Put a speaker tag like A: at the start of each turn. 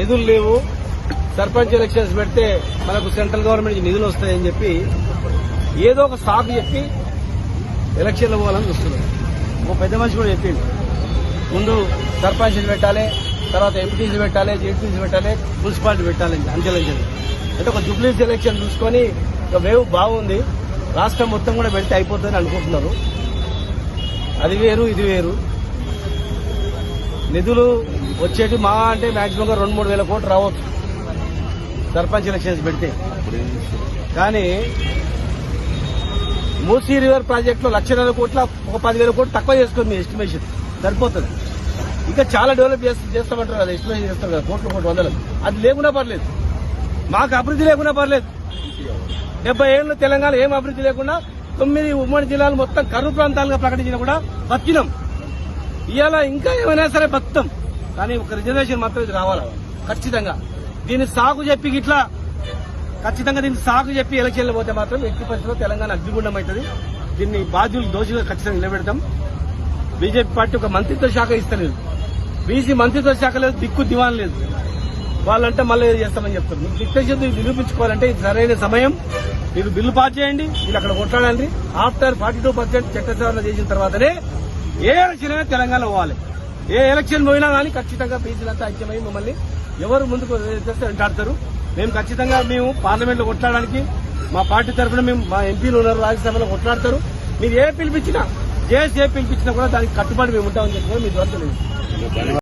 A: నిధులు లేవు. సర్పంచ్ ఎలక్షన్స్ పెడితే మనకు సెంట్రల్ గవర్నమెంట్ నుంచి నిధులు వస్తాయని చెప్పి ఏదో ఒక సాకు చెప్పి ఎలక్షన్లు పోవాలని చూస్తున్నారు ఒక పెద్ద మనిషి కూడా చెప్పింది ముందు సర్పంచ్లు పెట్టాలి తర్వాత ఎంపీటీసీ పెట్టాలి జెడ్పీసీ పెట్టాలి మున్సిపాలిటీ పెట్టాలి అంచెలంచెలు అంటే ఒక జూబ్లీస్ ఎలక్షన్ చూసుకొని ఒక వేవ్ బాగుంది. రాష్ట్రం మొత్తం కూడా పెడితే అయిపోతుందని అనుకుంటున్నారు. అది వేరు ఇది వేరు. నిధులు వచ్చేటి మా అంటే మాక్సిమంగా రెండు మూడు వేల కోట్లు రావచ్చు. సర్పంచ్ ఎలక్షన్స్ పెడితే. కానీ మూసీ రివర్ ప్రాజెక్ట్లో లక్షన్నర కోట్ల ఒక పదివేల కోట్లు తక్కువ చేసుకోండి మీ ఎస్టిమేషన్ సరిపోతుంది. ఇంకా చాలా డెవలప్ చేస్తామంటారు కదా ఎస్టిమేషన్ చేస్తారు కదా కోట్లు కోట్లు వందలు. అది లేకున్నా పర్లేదు. మాకు అభివృద్ధి లేకున్నా పర్లేదు. డెబ్బై ఏళ్ళు తెలంగాణ ఏం అభివృద్ధి లేకుండా తొమ్మిది ఉమ్మడి జిల్లాలు మొత్తం కరువు ప్రాంతాలుగా ప్రకటించినా కూడా బతికినాం. ఇవాళ ఇంకా ఏమైనా సరే బతుకుతాం. కానీ ఒక రిజర్వేషన్ మాత్రం ఇది రావాలి. ఖచ్చితంగా. దీన్ని సాగు చెప్పి ఇట్లా ఖచ్చితంగా దీన్ని సాగు చెప్పి ఎలక్షన్లు పోతే మాత్రం ఎట్టి పరిస్థితిలో తెలంగాణ అగ్నిగుండం అవుతుంది. దీన్ని బాధ్యులు దోషులుగా ఖచ్చితంగా నిలబెడతాం. బీజేపీ పార్టీ ఒక మంత్రిత్వ శాఖ ఇస్తలేదు. బీసీ మంత్రిత్వ శాఖ లేదు దిక్కు దివాన్ లేదు. వాళ్ళంటే మళ్ళీ చేస్తామని చెప్తారు. మీకు దిక్తేషన్ నిరూపించుకోవాలంటే ఇది సరైన సమయం. మీరు బిల్లు పాస్ చేయండి మీరు అక్కడ కొట్లాడండి. ఆఫ్టర్ ఫార్టీ టూ పర్సెంట్ చట్ట సవరణ చేసిన తర్వాతనే ఏ ఎలక్షన్ తెలంగాణ పోవాలి. ఏ ఎలక్షన్ పోయినా కానీ ఖచ్చితంగా బీసీలంతా ఐక్యమై మమ్మల్ని ఎవరు ముందుకు చేస్తే వెంటాడతారు. మేము ఖచ్చితంగా మేము పార్లమెంట్లో కొట్లాడడానికి మా పార్టీ తరఫున మేము మా ఎంపీలు ఉన్నారు రాజ్యసభలో కొట్లాడతారు. మీరు ఏ పిలిపించినా జేఎస్ ఏ పిలిపించినా కూడా దానికి కట్టుబడి మేము ఉంటామని చెప్పి మీ ద్వారా